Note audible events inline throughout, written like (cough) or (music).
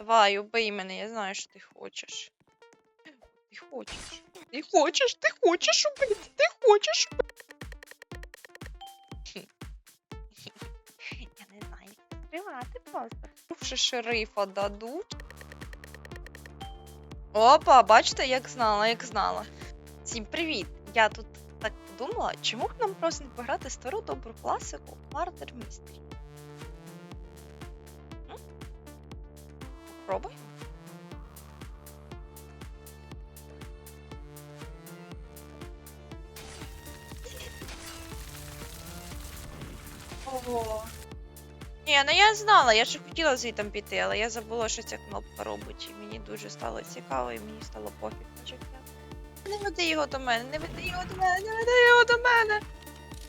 Давай, убий мене, я знаю, що ти хочеш. Ти хочеш. Ти хочеш, ти хочеш убити, ти хочеш убити. (laughs) Я не знаю, співати просто. Вже шерифа дадуть. Опа, бачите, як знала, як знала. Всім привіт! Я тут так подумала, чому б нам просто не пограти стару добру класику Murder Mystery? Попробуй. Ого. Ні, ну я знала, я ще хотіла звідти піти, але я забула, що ця кнопка робить. І мені дуже стало цікаво, і мені стало пофіг життя. Не веди його до мене, не веди його до мене, не веди його до мене.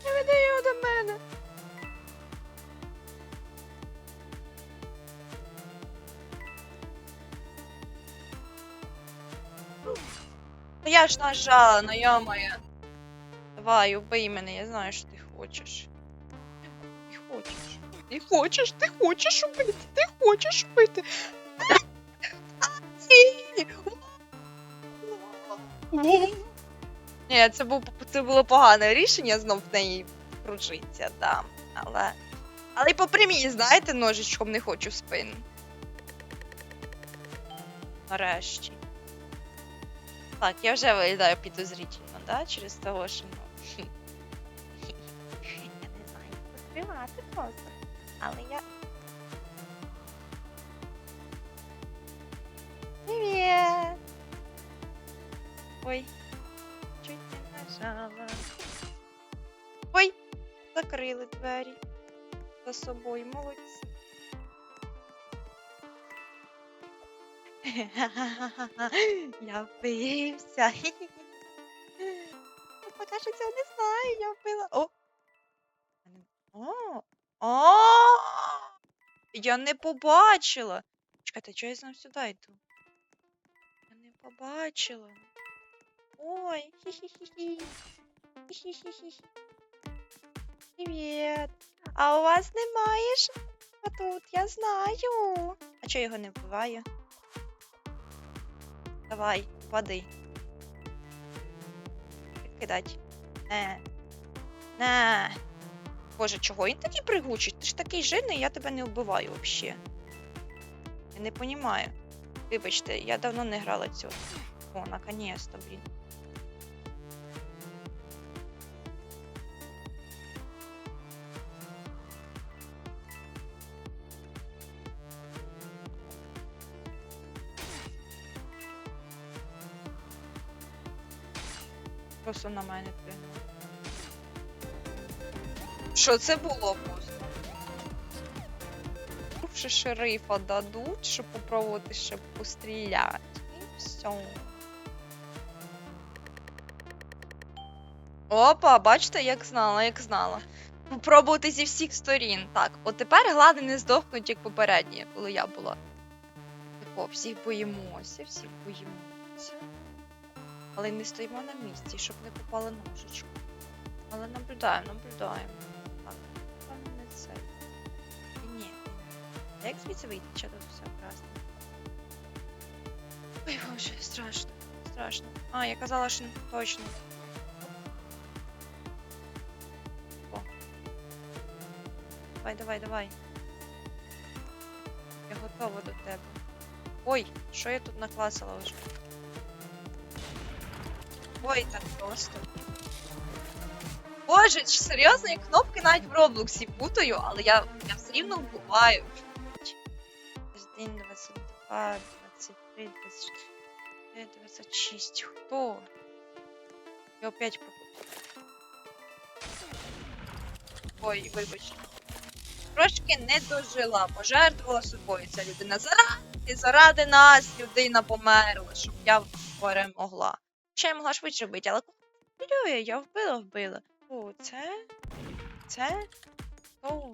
Не веди його до мене. Та я ж нажала, ну йомаю. Давай, убий мене, я знаю, що ти хочеш. Ти хочеш. Ти хочеш, ти хочеш убити, ти хочеш убити. Ні, це, був, це було погане рішення знов в неї кружиться, да. Але. Але й по прямій, знаєте, ножичком не хочу в спину. Нарешті. Так, я вже виглядаю підозрительно, да? Через того, що ну. Я не знаю, як поспівати просто. Але я. Привіт! Ой, чуть не нажала. Ой, закрили двері за собою, молодці. (laughs) Я вбився. (laughs) Ну, Поки що цього не знаю, я вбила. О! О! О! Я не побачила. Чекайте, чого я знов сюди йду? Я не побачила. Ой, хі-хі-хі-хі. (laughs) Привіт. А у вас немає ж? А тут я знаю. А чого його не вбиваю? Давай, падай. Кидать. Не. Не. Боже, чого він такий пригучий? Ти ж такий жирний, я тебе не вбиваю взагалі. Я не понімаю. Вибачте, я давно не грала цього. О, наконец-то, блін. Просто на мене пригнув. Що це було просто? Ще шерифа дадуть, щоб попробувати ще постріляти. І все. Опа, бачите, як знала, як знала. Попробувати зі всіх сторін. Так, от тепер глади не здохнуть, як попередні, коли я була. Тако, всіх боїмося, всіх боїмося. Але не стоїмо на місці, щоб не попали ножичку. Але наблюдаємо, наблюдаємо. Так, не це. Ні, ні. А як звідси вийти? Чи тут все красно? Ой, боже, страшно, страшно. А, я казала, що не точно. О. Давай, давай, давай. Я готова до тебе. Ой, що я тут накласила вже? Ой, так просто. Боже, серйозно, я кнопки навіть в Роблоксі путаю, але я, я все рівно вбиваю. 21, 22, 23, 24, 26. Хто? Я опять пропустила. Ой, вибач. Трошки не дожила, пожертвувала собою ця людина. Заради, заради нас людина померла, щоб я перемогла. Ще я могла швидше вбити, але хвилює, я вбила, вбила. О, це? Це? О.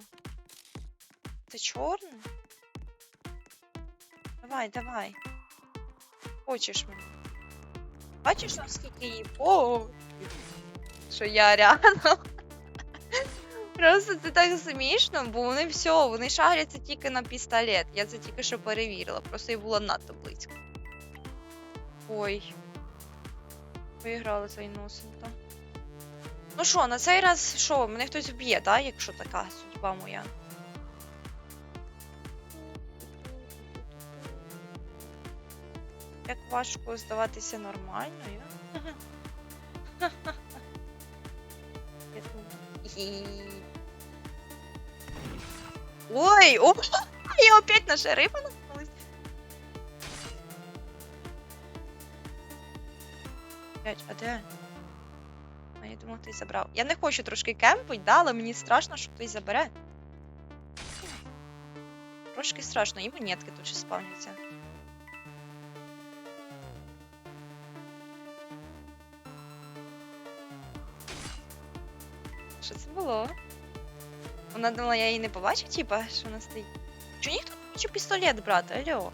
Це чорне? Давай, давай. Хочеш мене? Бачиш, наскільки їй О! Що я рядом? Просто це так смішно, бо вони все, вони шаряться тільки на пістолет. Я це тільки що перевірила, просто я була надто близько. Ой. Виграли за іносента. Ну що, на цей раз що, мене хтось вб'є, так? Якщо така судьба моя. Як важко здаватися нормальною. (laughs) Ой, о, я опять на шерифа Блять, а де? А я думала, хтось забрав. Я не хочу трошки кемпить, да, але мені страшно, що хтось забере. Трошки страшно, і монетки тут ще спавняться. Що це було? Вона думала, я її не побачу, типа, що вона стоїть. Чого ніхто не хоче пістолет брати, алло?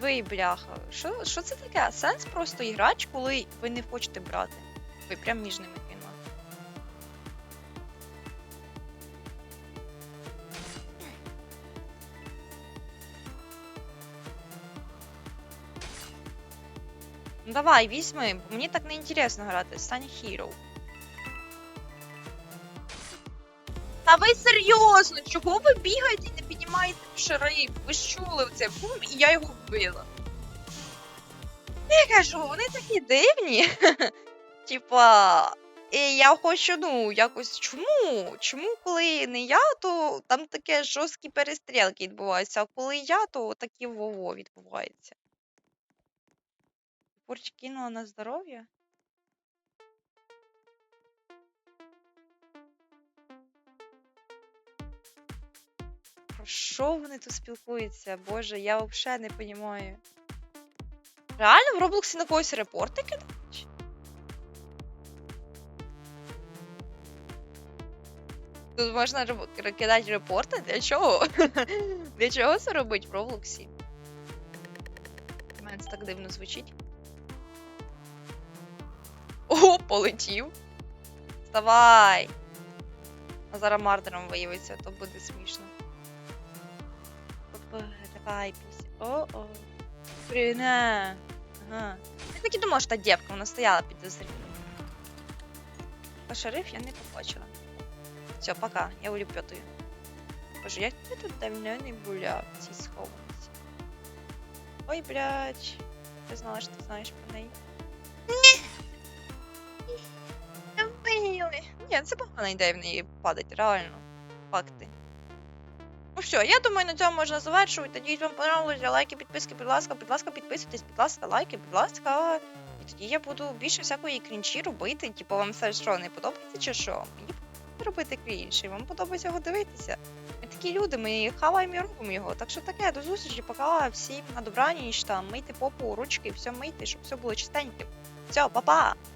Ви, бляха, що, що це таке? Сенс просто іграч, коли ви не хочете брати. Ви прям між ними кинули. Ну давай, візьми, бо мені так не інтересно грати. Стань hero. Та ви серйозно, чого ви бігаєте піднімаєте шари? Ви ж чули це бум, і я його вбила. Я кажу, вони такі дивні. (laughs) Типа, і я хочу, ну, якось чому? Чому, коли не я, то там таке жорсткі перестрілки відбуваються, а коли я, то такі вово відбувається. Порч кинула на здоров'я? Що вони тут спілкуються? Боже, я взагалі не розумію. Реально в Роблоксі на когось репорти кидають? Тут можна кидати репорти? Для чого? (laughs) Для чого це робить в Роблоксі? У мене це так дивно звучить. О, полетів. Вставай! А зараз мардером виявиться, то буде смішно. Пісь. О-о. Брюне. Ага. Я так і думала, що та дівка, вона стояла. А шериф я не побачила. Все, пока, я улюпетую. Боже, як я тут давно не була в цій схованці. Ой, блядь. Я знала, що ти знаєш про неї. Ні! Це погана ідея в неї падати, реально. Факти. Ну все, я думаю, на цьому можна завершувати. Тоді вам понравилося лайки, підписки, будь ласка, будь ласка, підписуйтесь, будь ласка, лайки, будь ласка. І тоді я буду більше всякої крінчі робити. Типу, вам все що не подобається чи що? Мені робити крінж, і вам подобається його дивитися. Ми такі люди, ми хаваємо і робимо його. Так що таке, до зустрічі, пока, всім на добраніч, там, мийте попу, ручки, все мийте, щоб все було чистеньким. Все, па-па!